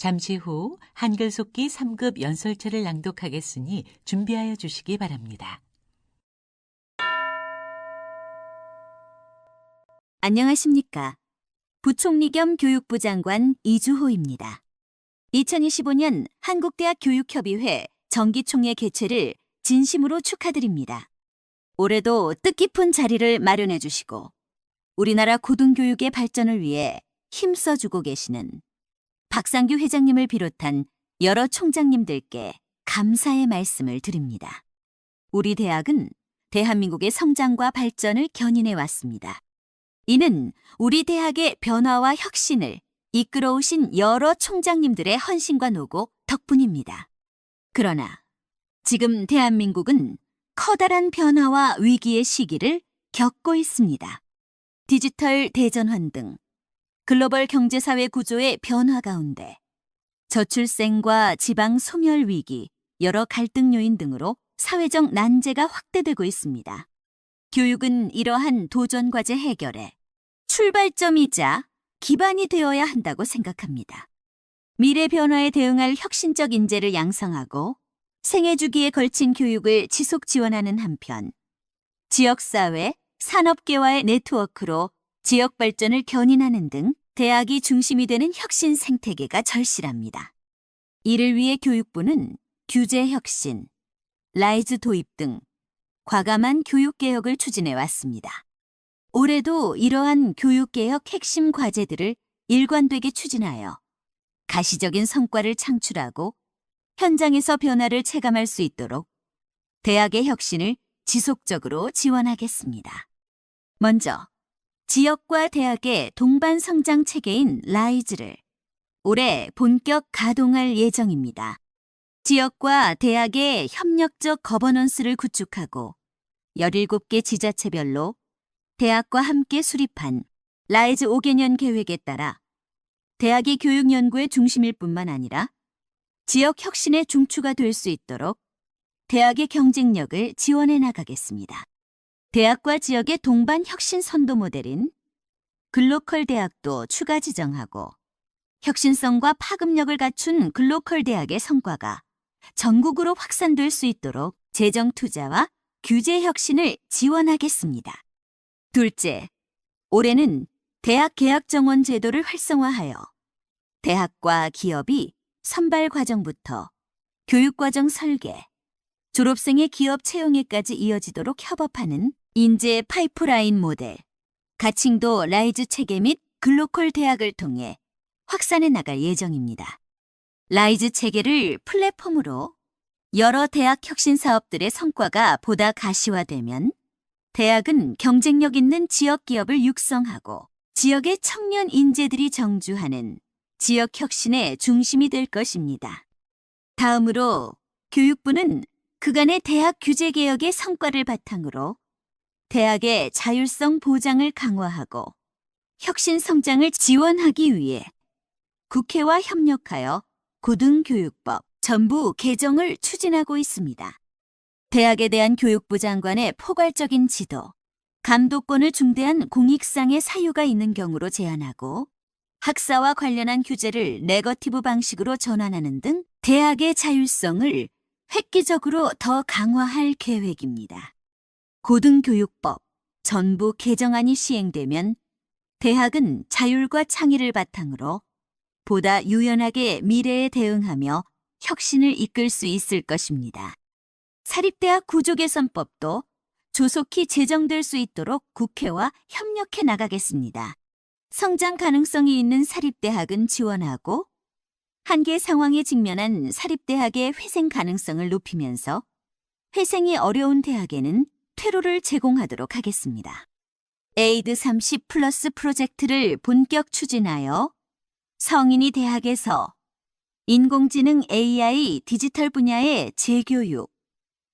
잠시 후 한글 속기 3급 연설체를 낭독하겠으니 준비하여 주시기 바랍니다. 안녕하십니까. 부총리 겸 교육부 장관 이주호입니다. 2025년 한국대학 교육협의회 정기총회 개최를 진심으로 축하드립니다. 올해도 뜻깊은 자리를 마련해 주시고 우리나라 고등교육의 발전을 위해 힘써주고 계시는 박상규 회장님을 비롯한 여러 총장님들께 감사의 말씀을 드립니다. 우리 대학은 대한민국의 성장과 발전을 견인해 왔습니다. 이는 우리 대학의 변화와 혁신을 이끌어오신 여러 총장님들의 헌신과 노고 덕분입니다. 그러나 지금 대한민국은 커다란 변화와 위기의 시기를 겪고 있습니다. 디지털 대전환 등 글로벌 경제사회 구조의 변화 가운데 저출생과 지방 소멸 위기, 여러 갈등 요인 등으로 사회적 난제가 확대되고 있습니다. 교육은 이러한 도전 과제 해결에 출발점이자 기반이 되어야 한다고 생각합니다. 미래 변화에 대응할 혁신적 인재를 양성하고 생애 주기에 걸친 교육을 지속 지원하는 한편 지역사회, 산업계와의 네트워크로 지역 발전을 견인하는 등 대학이 중심이 되는 혁신 생태계가 절실합니다. 이를 위해 교육부는 규제 혁신, 라이즈 도입 등 과감한 교육개혁을 추진해 왔습니다. 올해도 이러한 교육개혁 핵심 과제들을 일관되게 추진하여 가시적인 성과를 창출하고 현장에서 변화를 체감할 수 있도록 대학의 혁신을 지속적으로 지원하겠습니다. 먼저 지역과 대학의 동반 성장 체계인 라이즈를 올해 본격 가동할 예정입니다. 지역과 대학의 협력적 거버넌스를 구축하고 17개 지자체별로 대학과 함께 수립한 라이즈 5개년 계획에 따라 대학이 교육 연구의 중심일 뿐만 아니라 지역 혁신의 중추가 될 수 있도록 대학의 경쟁력을 지원해 나가겠습니다. 대학과 지역의 동반 혁신 선도 모델인 글로컬 대학도 추가 지정하고 혁신성과 파급력을 갖춘 글로컬 대학의 성과가 전국으로 확산될 수 있도록 재정 투자와 규제 혁신을 지원하겠습니다. 둘째, 올해는 대학 계약 정원 제도를 활성화하여 대학과 기업이 선발 과정부터 교육 과정 설계, 졸업생의 기업 채용에까지 이어지도록 협업하는 인재 파이프라인 모델, 가칭도 라이즈 체계 및 글로컬 대학을 통해 확산해 나갈 예정입니다. 라이즈 체계를 플랫폼으로 여러 대학 혁신 사업들의 성과가 보다 가시화되면 대학은 경쟁력 있는 지역 기업을 육성하고 지역의 청년 인재들이 정주하는 지역 혁신의 중심이 될 것입니다. 다음으로 교육부는 그간의 대학 규제 개혁의 성과를 바탕으로 대학의 자율성 보장을 강화하고 혁신 성장을 지원하기 위해 국회와 협력하여 고등교육법 전부 개정을 추진하고 있습니다. 대학에 대한 교육부 장관의 포괄적인 지도, 감독권을 중대한 공익상의 사유가 있는 경우로 제한하고 학사와 관련한 규제를 네거티브 방식으로 전환하는 등 대학의 자율성을 획기적으로 더 강화할 계획입니다. 고등교육법 전부 개정안이 시행되면 대학은 자율과 창의를 바탕으로 보다 유연하게 미래에 대응하며 혁신을 이끌 수 있을 것입니다. 사립대학 구조개선법도 조속히 제정될 수 있도록 국회와 협력해 나가겠습니다. 성장 가능성이 있는 사립대학은 지원하고 한계 상황에 직면한 사립대학의 회생 가능성을 높이면서 회생이 어려운 대학에는 퇴로를 제공하도록 하겠습니다. 에이드 30 플러스 프로젝트를 본격 추진하여 성인이 대학에서 인공지능 AI 디지털 분야의 재교육,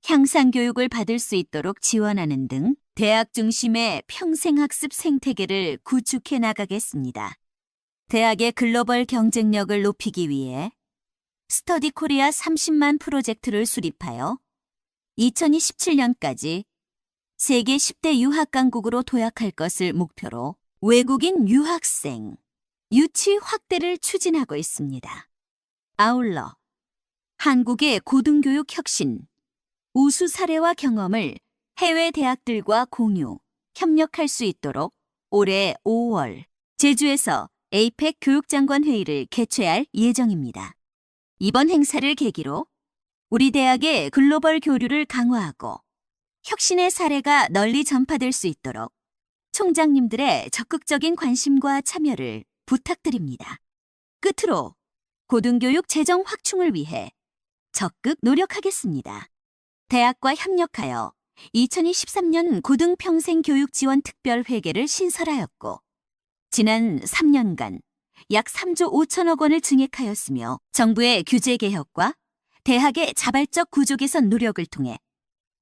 향상교육을 받을 수 있도록 지원하는 등 대학 중심의 평생학습 생태계를 구축해 나가겠습니다. 대학의 글로벌 경쟁력을 높이기 위해 스터디 코리아 30만 프로젝트를 수립하여 2027년까지 세계 10대 유학 강국으로 도약할 것을 목표로 외국인 유학생, 유치 확대를 추진하고 있습니다. 아울러 한국의 고등교육 혁신, 우수 사례와 경험을 해외 대학들과 공유, 협력할 수 있도록 올해 5월 제주에서 에이펙 교육장관 회의를 개최할 예정입니다. 이번 행사를 계기로 우리 대학의 글로벌 교류를 강화하고 혁신의 사례가 널리 전파될 수 있도록 총장님들의 적극적인 관심과 참여를 부탁드립니다. 끝으로 고등교육 재정 확충을 위해 적극 노력하겠습니다. 대학과 협력하여 2023년 고등평생교육지원 특별회계를 신설하였고 지난 3년간 약 3조 5천억 원을 증액하였으며 정부의 규제 개혁과 대학의 자발적 구조 개선 노력을 통해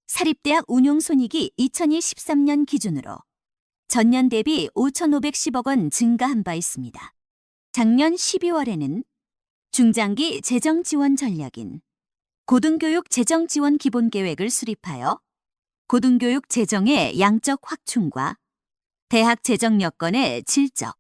사립대학 운용 손익이 2023년 기준으로 전년 대비 5,510억 원 증가한 바 있습니다. 작년 12월에는 중장기 재정 지원 전략인 고등교육 재정 지원 기본 계획을 수립하여 고등교육 재정의 양적 확충과 대학 재정 여건의 질적,